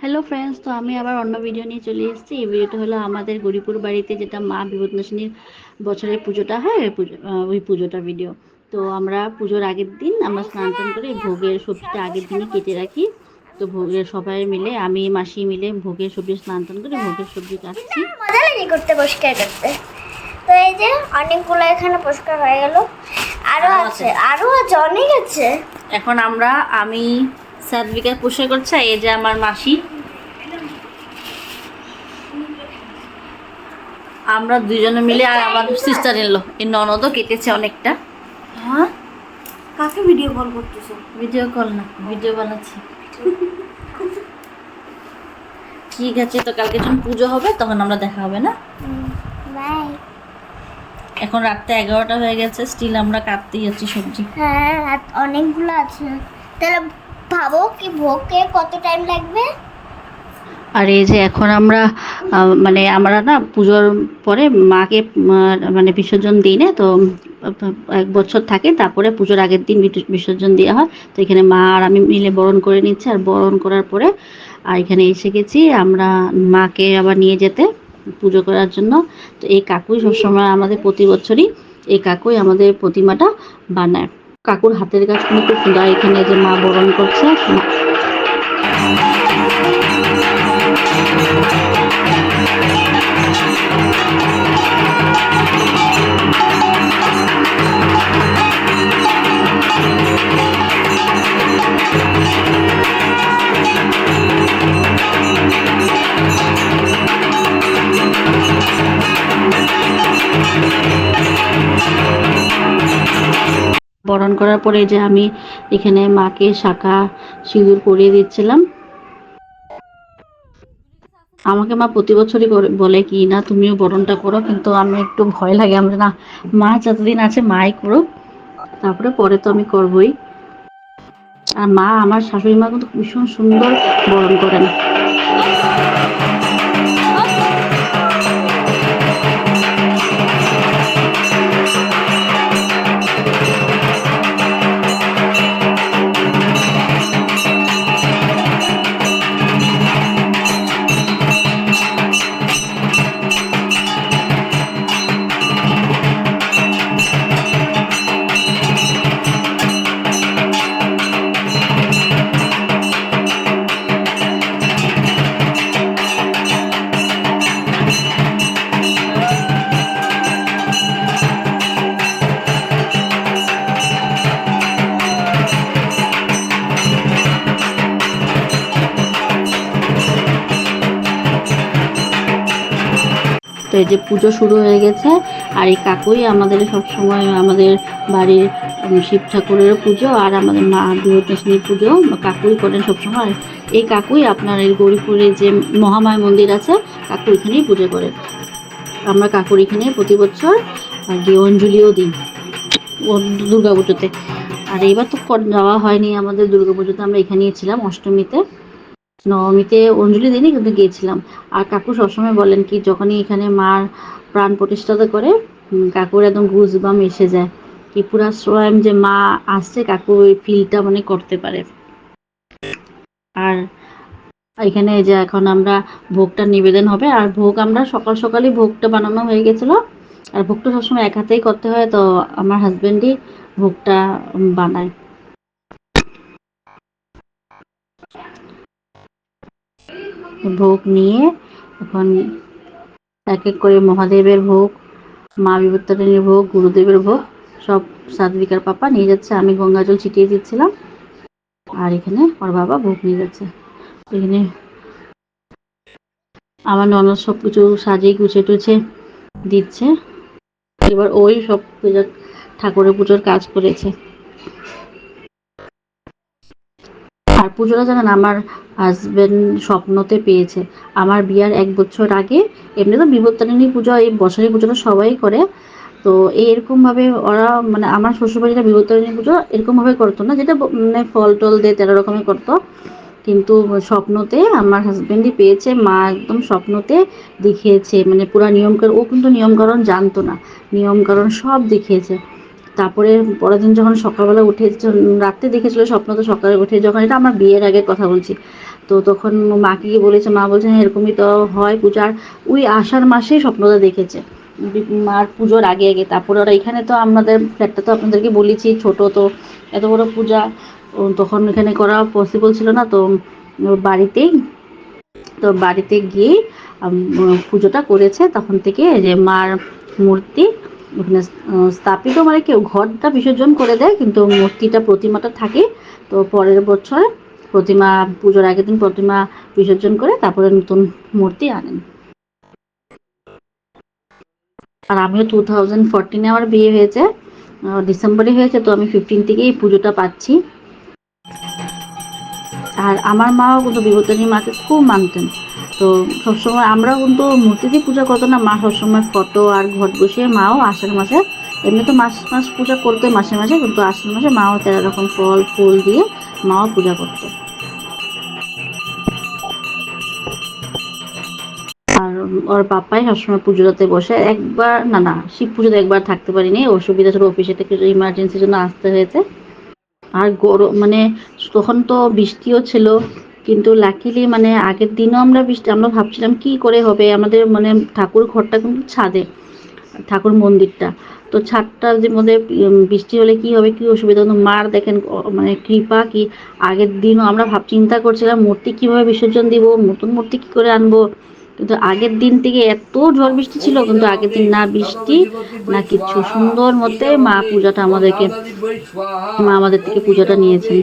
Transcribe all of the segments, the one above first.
Hello friends তো আমি আবার অন্য ভিডিও নিয়ে চলে এসেছি। এই ভিডিওটা হলো আমাদের গরিপুর বাড়িতে যেটা মা বিপদনাশিনীর বছরের পুজোটা হয় ওই পুজো ওই পুজোটা ভিডিও তো আমরা পুজোর আগের দিন আমরা স্নান টান করে ভোগের সবজিটা আগের দিনই কেটে রাখি। তো ভোগের সবাই মিলে আমি মাসি মিলে ভোগের সবজি স্নান টান করে ভোগের সবজি কাটছি। মজা লাগে করতে পরিষ্কার করতে। তো এই যে অনেকগুলো এখানে পরিষ্কার হয়ে গেল। আরও আরও আছে আছে। আরও আছে অনেক আছে। এখন আমরা আমি সার্ভিকার পোষা করছে এই যে আমার মাসি। আমরা দুজনে মিলে আর আমার সিস্টার এলো এই ননদও কেটেছে অনেকটা। হ্যাঁ? কাকে ভিডিও কল করতেছো? ভিডিও কল না ভিডিও বানাচ্ছি। ঠিক আছে তো কালকে যখন পুজো হবে তখন আমরা দেখা হবে না? বাই এখন রাত্রে এগারোটা হয়ে গেছে স্টিল আমরা কাটতেই যাচ্ছি সবজি। হ্যাঁ আর অনেকগুলো আছে। তাহলে ভাবো কি ভোগে কত টাইম লাগবে? আর এই যে এখন আমরা মানে আমরা না পুজোর পরে মাকে মানে বিসর্জন দিই না, তো এক বছর থাকে, তারপরে পুজোর আগের দিন বিসর্জন দেওয়া হয়। তো এখানে মা আর আমি মিলে বরণ করে নিচ্ছি, আর বরণ করার পরে, আর এখানে এসে গেছি, আমরা মাকে আবার নিয়ে যেতে পুজো করার জন্য। তো এই কাকুই সবসময় আমাদের প্রতি বছরই, এই কাকুই আমাদের প্রতিমাটা বানায়। কাকুর হাতের কাজ কিন্তু খুব সুন্দর এখানে যে মা বরণ করছে বরণ করার পরে যে আমি এখানে মাকে শাখা সিঁদুর পরিয়ে দিচ্ছিলাম। আমাকে মা প্রতি বছরই বলে কি, না, তুমিও বরণটা করো। কিন্তু আমি একটু ভয় লাগে আমরা না, মা যতদিন আছে মাই করুক, তারপরে পরে তো আমি করবই। আর মা, আমার শাশুড়ি মা কিন্তু ভীষণ সুন্দর বরণ করেন। তো এই যে পুজো শুরু হয়ে গেছে, আর এই কাকুই আমাদের সব সময় আমাদের বাড়ির শিব ঠাকুরের পুজো আর আমাদের মা বৃহদশমীর পুজো কাকুই করেন সবসময়। এই কাকুই আপনার এই গৌরীপুরে যে মহামায় মন্দির আছে, কাকু এখানেই পুজো করে। আমরা কাকুর এখানে প্রতি বছর গিয়ে অঞ্জলিও দিই দুর্গা পুজোতে আর এবার তো যাওয়া হয়নি আমাদের দুর্গা পুজোতে আমরা এখানেই ছিলাম অষ্টমীতে। নবমীতে অঞ্জলি দিনই কিন্তু গিয়েছিলাম। আর কাকু সবসময় বলেন কি, যখনই এখানে মার প্রাণ প্রতিষ্ঠাতা করে কাকুর একদম গুজবাম এসে যায়। কি পুরা স্বয়ং যে মা আসছে, কাকু ওই ফিলটা মানে করতে পারে। আর এখানে যে এখন আমরা ভোগটা নিবেদন হবে, আর ভোগ আমরা সকাল সকালই ভোগটা বানানো হয়ে গেছিল। আর ভোগটা সবসময় এক হাতেই করতে হয়, তো আমার হাজবেন্ডই ভোগটা বানায়। ভোগ নিয়ে এখন এক এক করে মহাদেবের ভোগ, মা বিবর্তনের ভোগ, গুরুদেবের ভোগ, সব সাত্বিকার পাপা নিয়ে যাচ্ছে। আমি গঙ্গা জল ছিটিয়ে দিচ্ছিলাম। আর এখানে ওর বাবা ভোগ নিয়ে যাচ্ছে। এখানে আমার ননদ সব কিছু সাজিয়ে গুছিয়ে টুছে দিচ্ছে। এবার ওই সব পূজা ঠাকুরের পুজোর কাজ করেছে। পুজোটা জানেন, আমার হাজব্যান্ড স্বপ্নতে পেয়েছে। আমার বিয়ার এক বছর আগে এমনি তো বিবর্তনী পুজো, এই বছরের পুজোটা সবাই করে। তো এরকমভাবে ওরা মানে আমার শ্বশুরবাড়িটা বিবর্তনী পুজো, এরকমভাবে করতো না, যেটা মানে ফল টল দিয়ে তেরো রকমের করতো। কিন্তু স্বপ্নতে আমার হাজব্যান্ডই পেয়েছে, মা একদম স্বপ্নতে দেখিয়েছে। মানে পুরো নিয়মকানুন ও কিন্তু নিয়মকানুন জানতো না। নিয়মকানুন সব দেখিয়েছে। তারপরে পরের দিন যখন সকালবেলা উঠে রাত্রে দেখেছিল স্বপ্ন তো সকালে উঠে যখন এটা আমার বিয়ের আগের কথা বলছি। তো তখন মাকে গিয়ে বলেছে, মা বলছে হ্যাঁ এরকমই তো হয় পূজার ওই আষাঢ় মাসেই স্বপ্নটা দেখেছে। মার পুজোর আগে আগে। তারপরে ওরা এখানে তো আমাদের ফ্ল্যাটটা তো আপনাদেরকে বলেছি, ছোট তো এত বড় পূজা। তখন এখানে করা পসিবল ছিল না, তো বাড়িতেই তো বাড়িতে গিয়ে পুজোটা করেছে। তখন থেকে যে মার মূর্তি ওখানে স্থাপিত মানে কেউ ঘরটা বিসর্জন করে দেয়, কিন্তু মূর্তিটা প্রতিমাটা থাকে। তো পরের বছর প্রতিমা, পুজোর আগের দিন প্রতিমা বিসর্জন করে তারপরে নতুন মূর্তি আনেন। আর আমিও টু থাউজেন্ড ফোরটিনে আমার বিয়ে হয়েছে ডিসেম্বরে হয়েছে, তো আমি ফিফটিন থেকেই পুজোটা পাচ্ছি। আর আমার মাও কিন্তু বিপত্তানী মাকে খুব মানতেন। তো সবসময় আমরাও কিন্তু মূর্তিতে পূজা করতো না। মা সবসময় ফটো আর ঘট বসিয়ে মাও আষাঢ় মাসে, এমনি তো মাস মাস পূজা করতো মাসে মাসে, কিন্তু আষাঢ় মাসে মাও তেরো রকম ফল, ফুল দিয়ে মাও পূজা করতো। আর ওর পাপাই সবসময় পুজোটাতে বসে। একবার, না না, শিব পুজোতে একবার থাকতে পারিনি। অসুবিধা ছিল অফিসে থেকে ইমার্জেন্সির জন্য আসতে হয়েছে। আর গরম মানে তখন তো বৃষ্টিও ছিল। কিন্তু লাকিলি মানে আগের দিনও আমরা বৃষ্টি আমরা ভাবছিলাম কি করে হবে? আমাদের মানে ঠাকুর ঘরটা কিন্তু ছাদে, ঠাকুর মন্দিরটা। তো ছাদটার যে মধ্যে বৃষ্টি হলে কি হবে? কি অসুবিধা? কিন্তু মার দেখেন মানে কৃপা কি আগের দিনও আমরা ভাব চিন্তা করছিলাম, মূর্তি কীভাবে বিসর্জন দিব? নতুন মূর্তি কি করে আনব? কিন্তু আগের দিন থেকে এত ঝড় বৃষ্টি ছিল, কিন্তু আগের দিন না বৃষ্টি, না কিচ্ছু সুন্দর মতে মা পূজাটা আমাদেরকে মা আমাদের থেকে পূজাটা নিয়েছেন।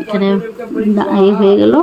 এখানে হয়ে গেল।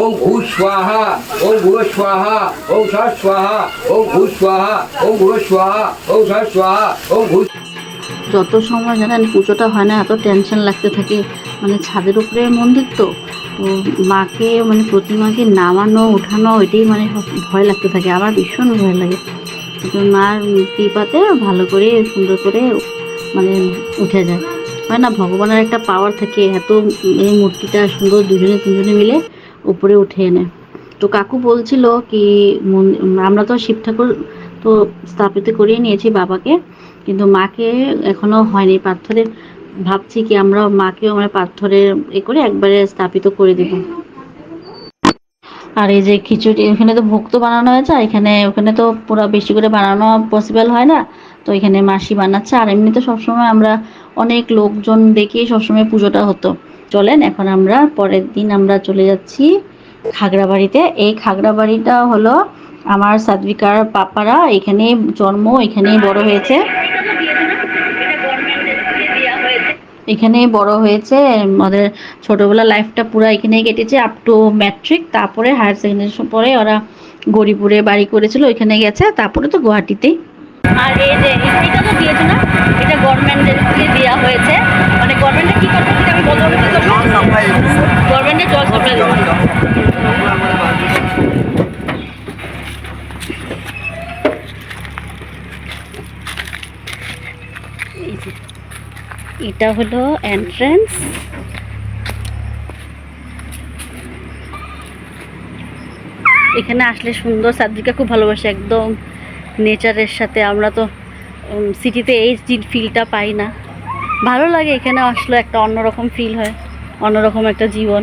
ওম ভূ স্বাহা ওম ভূ স্বাহা ওম সা স্বাহা ওম ভূ স্বাহা ওম ভূ স্বাহা ওম সা স্বাহা ওম ভূ যত সময় জানেন পুজোটা হয় না এত টেনশন লাগতে থাকে। মানে ছাদের উপরে মন্দির তো। তো মাকে মানে প্রতিমাকে নামানো ওঠানো এটাই মানে ভয় লাগতে থাকে। আমার ভীষণ ভয় লাগে। মার কৃপাতে ভালো করে সুন্দর করে মানে উঠে যায়। হয় না, ভগবানের একটা পাওয়ার থাকে, এত এই মূর্তিটা সুন্দর দুজনে তিনজনে মিলে উপরে উঠে এনে। তো কাকু বলছিল কি আমরা তো শিব ঠাকুর তো স্থাপিত করিয়ে নিয়েছি বাবাকে, কিন্তু মাকে এখনও হয়নি। পাথরে ভাবছি কি আমরা মাকেও আমরা পাথরের এ করে একবারে স্থাপিত করে দিব। আর এই যে খিচুড়ি, এখানে তো ভোগ তো বানানো হয়েছে এখানে, ওখানে তো পুরো বেশি করে বানানো পসিবল হয় না। তো এখানে মাসি বানাচ্ছে, আর এমনিতে সবসময় আমরা অনেক লোকজন দেখেই সবসময় পুজোটা হতো। চলেন, এখন আমরা পরের দিন আমরা চলে যাচ্ছি খাগড়াবাড়িতে। এই খাগড়াবাড়িটা হলো আমার সাদবিকার পাপারা, এখানে জন্ম, এখানেই বড় হয়েছে। এখানে বড় হয়েছে, আমাদের ছোটবেলা লাইফটা পুরো এখানেই কেটেছে আপ টু ম্যাট্রিক তারপরে হায়ার সেকেন্ডারি পরে ওরা গরিপুরে বাড়ি করেছিল, ওইখানে গেছে, তারপরে তো গুয়াহাটিতেই। আর এই যে এটা তো দিয়েছে না এটা গভর্নমেন্টের থেকে দেওয়া হয়েছে মানে গভর্নমেন্টে কি করতে হবে আমি বলব কি করব গভর্নমেন্টে জল সাপ্লাই দেবো এই যে, এটা হলো এন্ট্রান্স এখানে আসলে সুন্দর সাদ্রিকা খুব ভালোবাসে একদম। নেচারের সাথে আমরা তো সিটিতে এই ফিলটা পাই না। ভালো লাগে এখানে আসলে একটা অন্যরকম ফিল হয়, অন্যরকম একটা জীবন।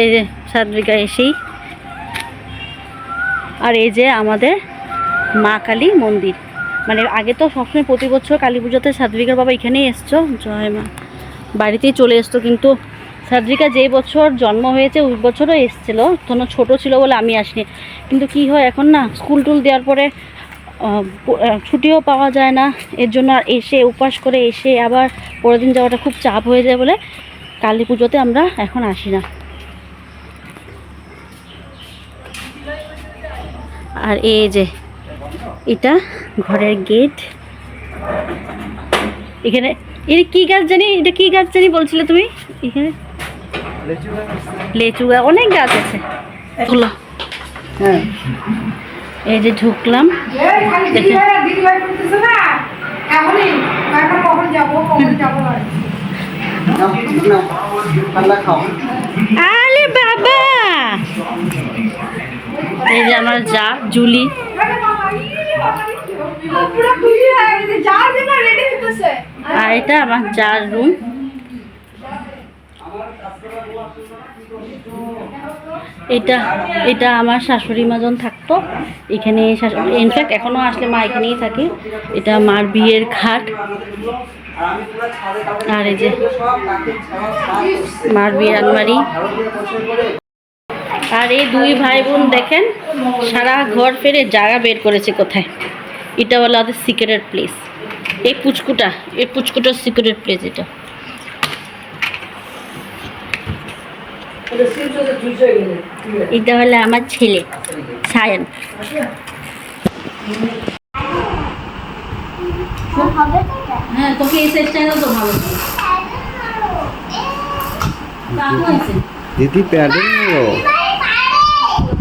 এই যে সাদ্রিকা এসেই। আর এই যে আমাদের মা কালী মন্দির। মানে আগে তো সবসময় প্রতি বছর কালী পুজোতে সাদ্রিকার বাবা এখানেই এসছো জয় মা বাড়িতেই চলে এসতো কিন্তু সাদ্রিকা যে বছর জন্ম হয়েছে ওই বছরও এসেছিল, তখন ছোটো ছিল বলে আমি আসিনি। কিন্তু কি হয় এখন না, স্কুল টুল দেওয়ার পরে ছুটিও পাওয়া যায় না, এর জন্য আর এসে উপাস করে এসে আবার পরের দিন যাওয়াটা খুব চাপ হয়ে যায় বলে কালী পুজোতে আমরা এখন আসি না। আর এই যে এটা ঘরের গেট। এখানে এটা কি গাছ জানি? এটা কি গাছ জানি বলছিলে তুমি? এখানে? লেচু গাছ অনেক গাছ আছে। হ্যাঁ। এই যে ঢুকলাম। নাও, এই যে আমার যা, জুলি। যার আর এটা আমার চার রুম এটা এটা আমার শাশুড়ি মাজন থাকতো। এখানে ইনফ্যাক্ট এখনও আসলে মা এখানেই থাকে। এটা মার বিয়ের খাট। আর এই যে মার বিয়ের আলমারি। আর এই দুই ভাই বোন দেখেন, সারা ঘর ফেরে জায়গা বের করেছে কোথায়? এটা হলো আমাদের সিক্রেট প্লেস এই পুচকুটা, এই পুচকুটার সিক্রেট প্লেস এটা। এটা হলো আমার ছেলে, সায়ন। হ্যাঁ তোকে এই তো ভালো। দিদি প্যাডেল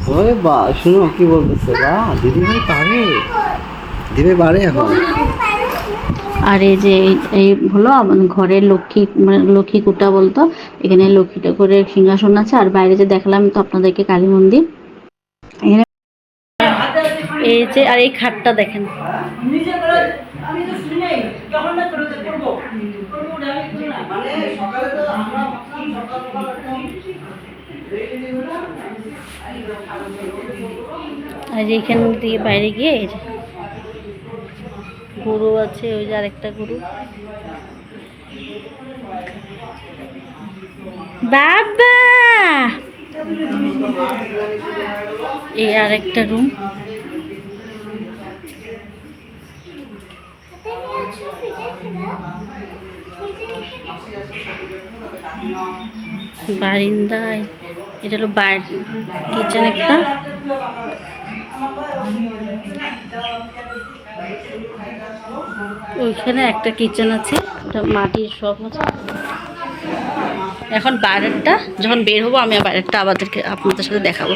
ওরে বা শুনো কি বলতেছে বা দিদি ভাই পারে। দিদি পারে এখন? আর এই যে এই- এই হলো ঘরের লক্ষ্মী মানে লক্ষ্মী কুটা বলতো এখানে লক্ষ্মী ঠাকুরের সিংহাসন আছে আর বাইরে যে দেখালাম তো আপনাদেরকে কালী মন্দির। এখানে এই যে আর এই খাটটা দেখেন। আর যে এখান থেকে বাইরে গিয়ে গরু আছে, ওই যে আরেকটা গরু। বাবা! এই আরেকটা রুম বারিন্দায়। এটা হলো কিচেন একটা। ওইখানে একটা কিচেন আছে মাটির সব আছে। এখন বাইরেরটা যখন বের হব, আমি বাইরেরটা আমাদেরকে আপনাদের সাথে দেখাবো।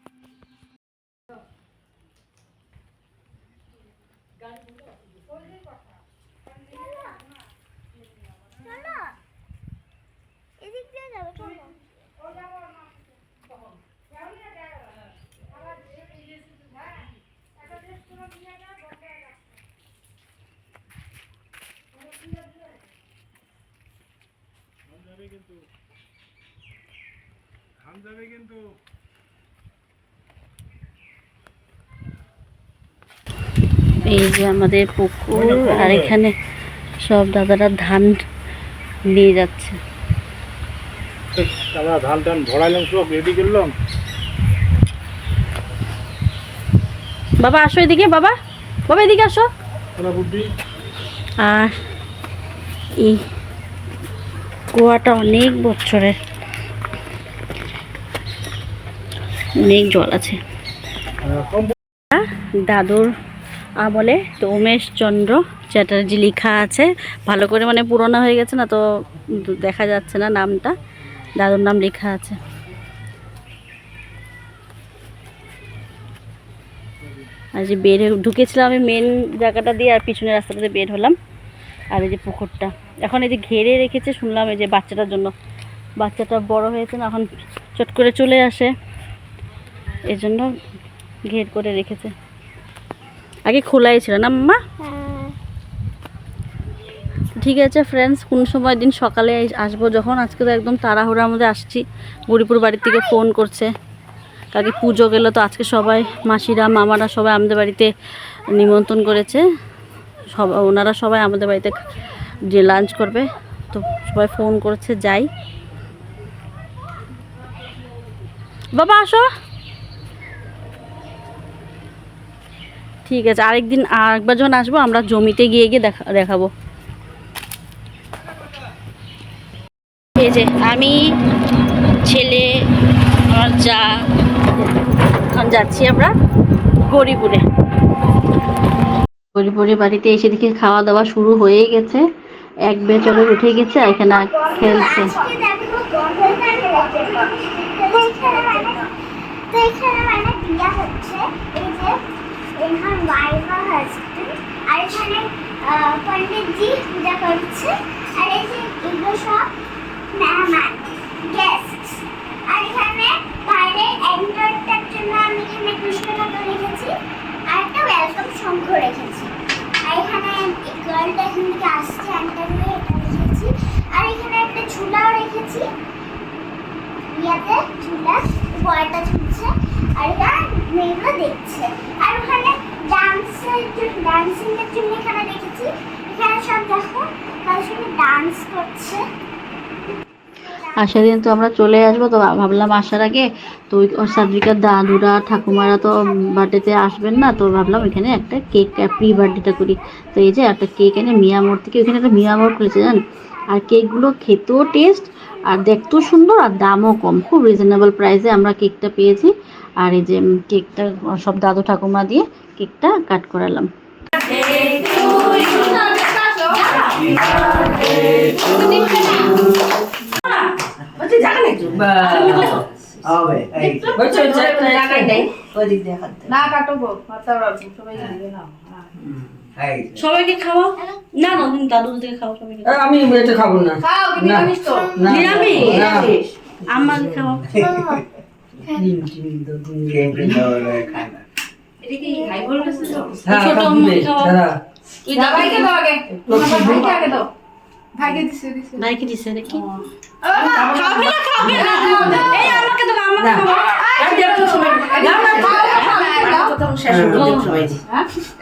চলো এদিক দিয়ে যাবে চলো এই যে আমাদের পুকুর আর এখানে সব দাদারা ধান নিয়ে যাচ্ছে। ধান টান ভরাইলাম সব রেডি করলাম। বাবা আসো এদিকে বাবা। বাবা এদিকে আসো। আর এই কুয়াটা অনেক বছরের। অনেক জল আছে। দাদুর আমলে তো উমেশ চন্দ্র চ্যাটার্জি লেখা আছে। ভালো করে মানে পুরোনো হয়ে গেছে না তো দেখা যাচ্ছে না নামটা। দাদুর নাম লেখা আছে। আর যে বের ঢুকেছিলাম আমি মেন জায়গাটা দিয়ে আর পিছনের রাস্তাটাতে বের হলাম। আর এই যে পুকুরটা। এখন এই যে ঘেরে রেখেছে, শুনলাম এই যে বাচ্চাটার জন্য। বাচ্চাটা বড় হয়েছে না, এখন চট করে চলে আসে। এই জন্য ঘের করে রেখেছে। আগে খোলাই ছিল না হ্যাঁ ঠিক আছে ফ্রেন্ডস কোন সময় দিন সকালে আসব যখন। আজকে তো একদম তাড়াহুড়ার মধ্যে আসছি। বুড়িপুর বাড়ির থেকে ফোন করছে। কালকে পুজো গেল তো আজকে সবাই, মাসিরা, মামারা সবাই আমাদের বাড়িতে নিমন্ত্রণ করেছে। সব ওনারা সবাই আমাদের বাড়িতে যে লাঞ্চ করবে, তো সবাই ফোন করেছে, যাই। বাবা, আসো। ঠিক আছে, আরেকদিন আরেকবার যখন আসব, আমরা জমিতে গিয়ে গিয়ে দেখা, দেখাবো। এই যে, আমি, ছেলে, আমার যা, এখন যাচ্ছি আমরা গরিপুরে গরিপুরে বাড়িতে এসে দেখি খাওয়া দাওয়া শুরু হয়ে গেছে। এক বেচলে উঠে গেছে, এখানে খেলছে। আর এখানে পণ্ডিতজি পূজা করছে আর এই যে সব মেহমান জন্য আমি এখানে কৃষ্ণ ঠাকুর রেখেছি আর একটা ওয়েলকাম শঙ্খ রেখেছি আর এখানে এই গার্লটা এখান থেকে আসছে এন্টার হয়ে এটা রেখেছি আর এখানে একটা রেখেছি ইয়াতে ঝুলা বয়টা ঝুলছে, আর মেয়েগুলো দেখছে। আর ওখানে ডান্সের জন্য জন্য এখানে রেখেছি এখানে সব দেখো তাদের সঙ্গে ডান্স করছে। তো আমরা চলে আসব। তো ভাবলাম আসার আগে তো ওই দাদুরা, ঠাকুমারা তো বার্থডেতে আসবেন না। তো ভাবলাম এখানে একটা কেক প্রি বার্থডেটা করি। তো এই যে একটা কেক এনে মিয়ামোড় থেকে ওইখানে একটা মিয়ামোড় খুলেছে, জান? আর কেকগুলো খেতেও টেস্ট আর দেখতেও সুন্দর আর দামও কম। খুব রিজনেবল প্রাইসে আমরা কেকটা পেয়েছি। আর এই যে কেকটা সব দাদু ঠাকুমা দিয়ে কেকটা কাট করালাম। না কাটো গো মাথা সবাই দিবে না। সবাইকে খাওয়া না না তুমি দাদু থেকে খাও সবাইকে আমি এটা খাব না। খাও নিরামিষ তো। নিরামিষ? আমার খাওয়া তো ছোট খাওয়া দাও দাও ভাইকে দিছে দিছে। ভাইকে দিছে দেখি। খাবে খাবে না খাবে না এই আমাকে তো আমাকে খাব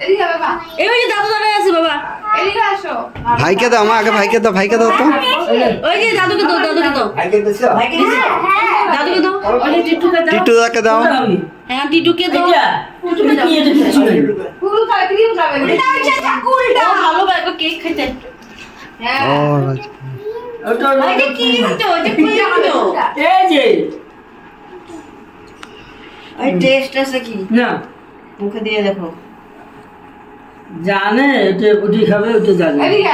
এদিকে বাবা। এই ওই দাদু দাঁড়ায় আছে বাবা। এদিকে আসো। ভাইকে দাও আমার আগে ভাইকে দাও ভাইকে দাও তো। ওই যে দাদুকে দাও দাদুকে দাও। দাদুকে দাও। টিটু দাকে দাও। হ্যাঁ টিটুকে দাও। ক্রিম খাবে এটা হচ্ছে ঠাকুরটা ও হ্যাঁ ও কি যে ওই টেস্ট আছে কি? না। মুখে দিয়ে দেখো। জানে ওটা ওটি খাবে ওটা জানে। এদিকে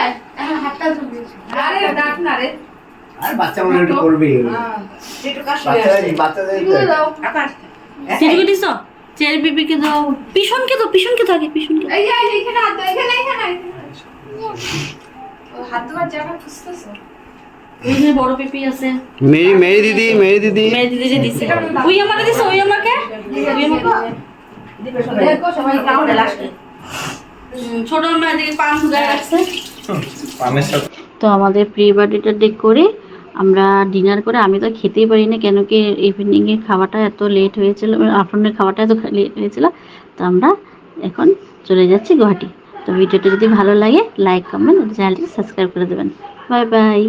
হাতটা ধুবি আরে ডাক না রে। আর বাচ্চা মনে একটু করবে। হ্যাঁ একটু কাশ বাচ্চাদের দাও। আকাশ টিটুকে দিছো চেরি বিবিকে দাও। পিছনকে দাও পিছনকে আগে পিছনকে এই যে এই যে, এখানে হাত দাও এখানে এখানে ও হাত ধোয়ার জায়গা খুঁজতেছো। ওই যে বড় পেপি আছে। মেরি মেরি দিদি মেরি দিদি। মেয়ে দিদি যে দিছে। ওই আমাকে দিছে ওই আমাকে? দেখো সবাই কেমন লাস্টে ছোট মেয়ে দিকে পান ধুয়ে রাখছে। পামের সাথে। তো আমাদের প্রি বার্থডেটা ডে করে আমরা ডিনার করে আমি তো খেতেই পারি না কেন কি ইভিনিংয়ের খাওয়াটা এত লেট হয়েছিল আফটারনুনের খাওয়াটা এত লেট হয়েছিল। তো আমরা এখন চলে যাচ্ছি গুয়াহাটি। তো ভিডিওটা যদি ভালো লাগে লাইক কমেন্ট চ্যানেলটি সাবস্ক্রাইব করে দেবেন। Bye bye